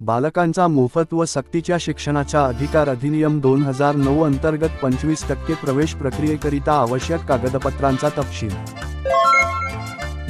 बालकांचा मोफत व सक्तीच्या शिक्षणाचा अधिकार अधिनियम दोन हजार नऊ अंतर्गत पंचवीस टक्के प्रवेश प्रक्रियेकरिता आवश्यक कागदपत्रांचा तपशील.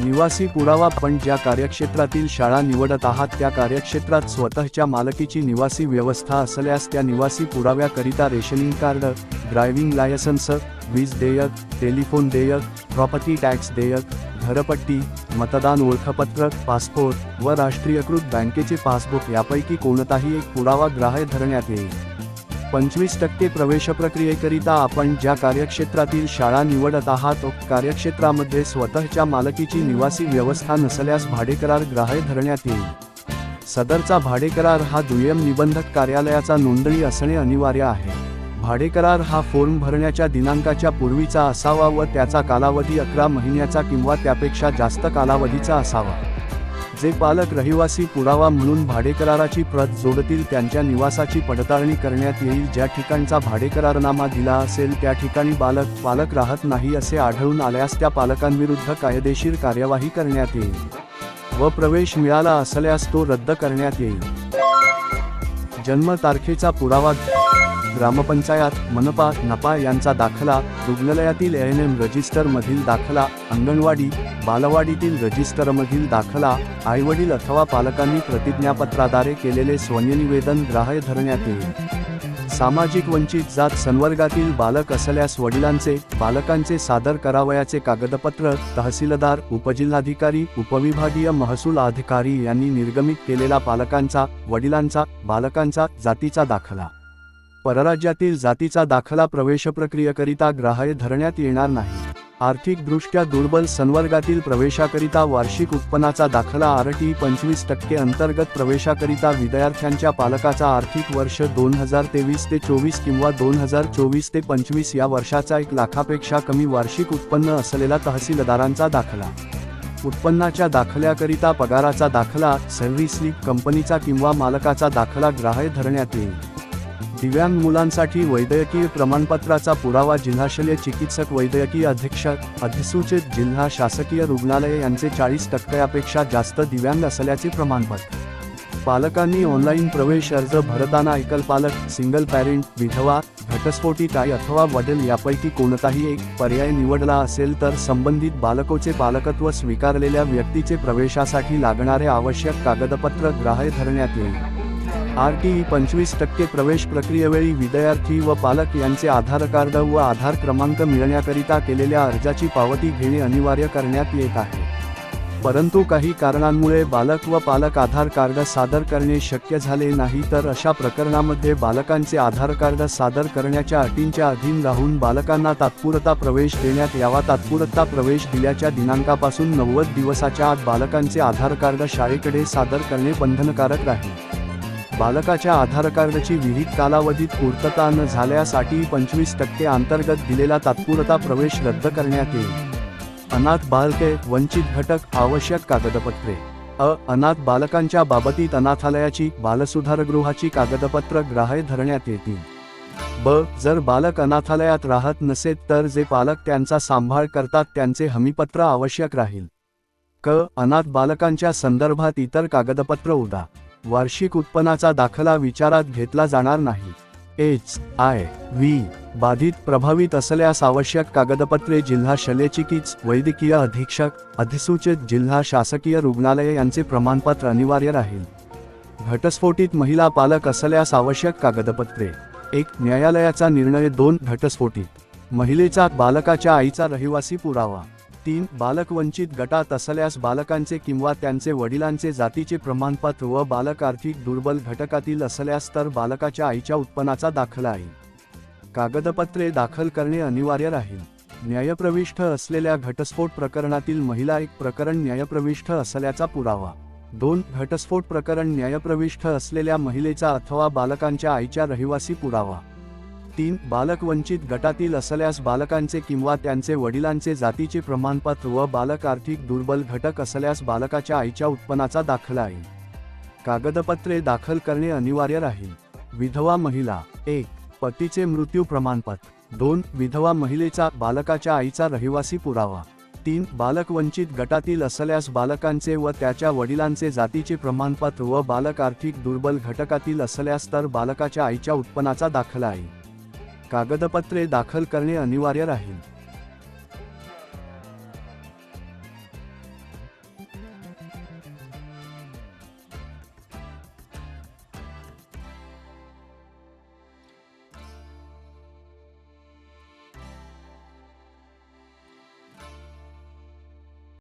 निवासी पुरावा पण ज्या कार्यक्षेत्रातील शाळा निवडत आहात त्या कार्यक्षेत्रात स्वतःच्या मालकीची निवासी व्यवस्था असल्यास त्या निवासी पुराव्याकरिता रेशनिंग कार्ड ड्रायव्हिंग लायसन्स वीज देयक टेलिफोन देयक प्रॉपर्टी टॅक्स देयक घरपट्टी मतदान ओळखपत्रक पासपोर्ट व राष्ट्रीयकृत बँकेचे पासबुक यापैकी कोणताही एक पुरावा ग्राह्य धरण्यात येईल. पंचवीस टक्के प्रवेश प्रक्रियेकरिता आपण ज्या कार्यक्षेत्रातील शाळा निवडत आहात तो कार्यक्षेत्रामध्ये स्वतःच्या मालकीची निवासी व्यवस्था नसल्यास भाडेकरार ग्राह्य धरण्यात येईल. सदरचा भाडेकरार हा दुय्यम निबंधक कार्यालयाचा नोंदणी असणे अनिवार्य आहे. भाडेकरार हा फॉर्म भरण्याच्या दिनांकाच्या पूर्वीचा असावा व त्याचा कालावधी अकरा महिन्याचा किंवा त्यापेक्षा जास्त कालावधीचा असावा. जे पालक रहिवासी पुरावा म्हणून भाडेकराराची प्रत जोडतील त्यांच्या निवासाची पडताळणी करण्यात येईल. ज्या ठिकाणचा भाडेकरारनामा दिला असेल त्या ठिकाणी बालक पालक राहत नाही असे आढळून आल्यास त्या पालकांविरुद्ध कायदेशीर कार्यवाही करण्यात येईल व प्रवेश मिळाला असल्यास तो रद्द करण्यात येईल. जन्म तारखेचा पुरावा ग्रामपंचायत मनपा नपा यांचा दाखला रुग्णालयातील एन एम रजिस्टरमधील दाखला अंगणवाडी बालवाडीतील रजिस्टरमधील दाखला आईवडील अथवा पालकांनी प्रतिज्ञापत्राद्वारे केलेले स्वनिवेदन ग्राह्य धरण्यात येईल. सामाजिक वंचित जात संवर्गातील बालक असल्यास वडिलांचे बालकांचे सादर करावयाचे कागदपत्र तहसीलदार उपजिल्हाधिकारी उपविभागीय महसूल अधिकारी यांनी निर्गमित केलेला पालकांचा वडिलांचा बालकांचा जातीचा दाखला. परराज्यातील जातीचा दाखला प्रवेश प्रक्रियेकरिता ग्राह्य धरण्यात येणार नाही. आर्थिकदृष्ट्या दुर्बल संवर्गातील प्रवेशाकरिता वार्षिक उत्पन्नाचा दाखला आर टी पंचवीस टक्के अंतर्गत प्रवेशाकरिता विद्यार्थ्यांच्या पालकाचा आर्थिक वर्ष दोन हजार तेवीस ते चोवीस किंवा दोन हजार चोवीस ते पंचवीस या वर्षाचा एक लाखापेक्षा कमी वार्षिक उत्पन्न असलेला तहसीलदारांचा दाखला. उत्पन्नाच्या दाखल्याकरिता पगाराचा दाखला सर्व्हिस लीग कंपनीचा किंवा मालकाचा दाखला ग्राह्य धरण्यात येईल. दिव्यांग मुलांसाठी वैद्यकीय प्रमाणपत्राचा पुरावा जिल्हाशल्य चिकित्सक वैद्यकीय अधीक्षक अधिसूचित जिल्हा शासकीय रुग्णालय यांचे चाळीस टक्क्यापेक्षा जास्त दिव्यांग असल्याचे प्रमाणपत्र. पालकांनी ऑनलाईन प्रवेश अर्ज भरताना एकल पालक सिंगल पॅरेंट विधवा घटस्फोटी काय अथवा वडील यापैकी कोणताही एक पर्याय निवडला असेल तर संबंधित बालकोचे पालकत्व स्वीकारलेल्या व्यक्तीचे प्रवेशासाठी लागणारे आवश्यक कागदपत्र ग्राह्य धरण्यात येईल. आर टी ई पंचवीस टक्के प्रवेश प्रक्रियेवेळी विद्यार्थी व पालक यांचे आधार कार्ड व आधार क्रमांक मिळण्याकरिता केलेल्या अर्जाची पावती घेणे अनिवार्य करण्यात येत आहे. परंतु काही कारणांमुळे बालक व पालक आधार कार्ड सादर करणे शक्य झाले नाही तर अशा प्रकरणामध्ये बालकांचे आधार कार्ड सादर करण्याच्या अटींच्या अधीन राहून बालकांना तात्पुरता प्रवेश देण्यात यावा. तात्पुरता प्रवेश दिल्याच्या दिनांकापासून नव्वद दिवसाच्या आत बालकांचे आधार कार्ड शाळेकडे सादर करणे बंधनकारक राहील. बालकाच्या आधार कार्डची विहित कालावधीत पूर्तता न झाल्यासाठी पंचवीस टक्के अंतर्गत दिलेला तात्पुरता प्रवेश रद्द करण्यात येईल. अनाथ बालके वंचित घटक आवश्यक कागदपत्रे. अ. अनाथ बालकांच्या बाबतीत अनाथालयाची बालसुधारगृहाची कागदपत्र ग्राह्य धरण्यात येतील. ब. जर बालक अनाथालयात राहत नसेल तर जे पालक त्यांचा सांभाळ करतात त्यांचे हमीपत्र आवश्यक राहील. क. अनाथ बालकांच्या संदर्भात इतर कागदपत्र उदा. वार्षिक उत्पन्नाचा दाखला विचारात घेतला जाणार नाही. एच. आय. व्ही. बाधित प्रभावित असल्यास आवश्यक कागदपत्रे जिल्हा शल्यचिकित्स वैद्यकीय अधीक्षक अधिसूचित जिल्हा शासकीय रुग्णालय यांचे प्रमाणपत्र अनिवार्य राहील. घटस्फोटीत महिला पालक असल्यास आवश्यक कागदपत्रे. एक न्यायालयाचा निर्णय दोन घटस्फोटित. महिलेचा बालकाच्या आईचा रहिवासी पुरावा. तीन बालक वंचित गटात असल्यास बालकांचे किंवा त्यांचे वडिलांचे जातीचे प्रमाणपत्र व बालक आर्थिक दुर्बल घटकातील असल्यास तर बालकाच्या आईच्या उत्पन्नाचा दाखला आहे. कागदपत्रे दाखल करणे अनिवार्य राहील. न्यायप्रविष्ठ असलेल्या घटस्फोट प्रकरणातील महिला एक प्रकरण न्यायप्रविष्ठ असल्याचा पुरावा. दोन घटस्फोट प्रकरण न्यायप्रविष्ठ असलेल्या महिलेचा अथवा बालकांच्या आईच्या रहिवासी पुरावा. तीन बालक वंचित गटातील असल्यास बालकांचे किंवा त्यांचे वडिलांचे जातीचे प्रमाणपत्र व बालक आर्थिक दुर्बल घटक असल्यास बालकाच्या आईच्या उत्पन्नाचा दाखला आहे. कागदपत्रे दाखल करणे अनिवार्य राहील. विधवा महिला एक पतीचे मृत्यू प्रमाणपत्र. दोन विधवा महिलेचा बालकाच्या आईचा रहिवासी पुरावा. तीन बालक वंचित गटातील असल्यास बालकांचे व त्याच्या वडिलांचे जातीचे प्रमाणपत्र व बालक आर्थिक दुर्बल घटकातील असल्यास तर बालकाच्या आईच्या उत्पन्नाचा दाखला आहे. कागदपत्रे दाखल करणे अनिवार्य राहील.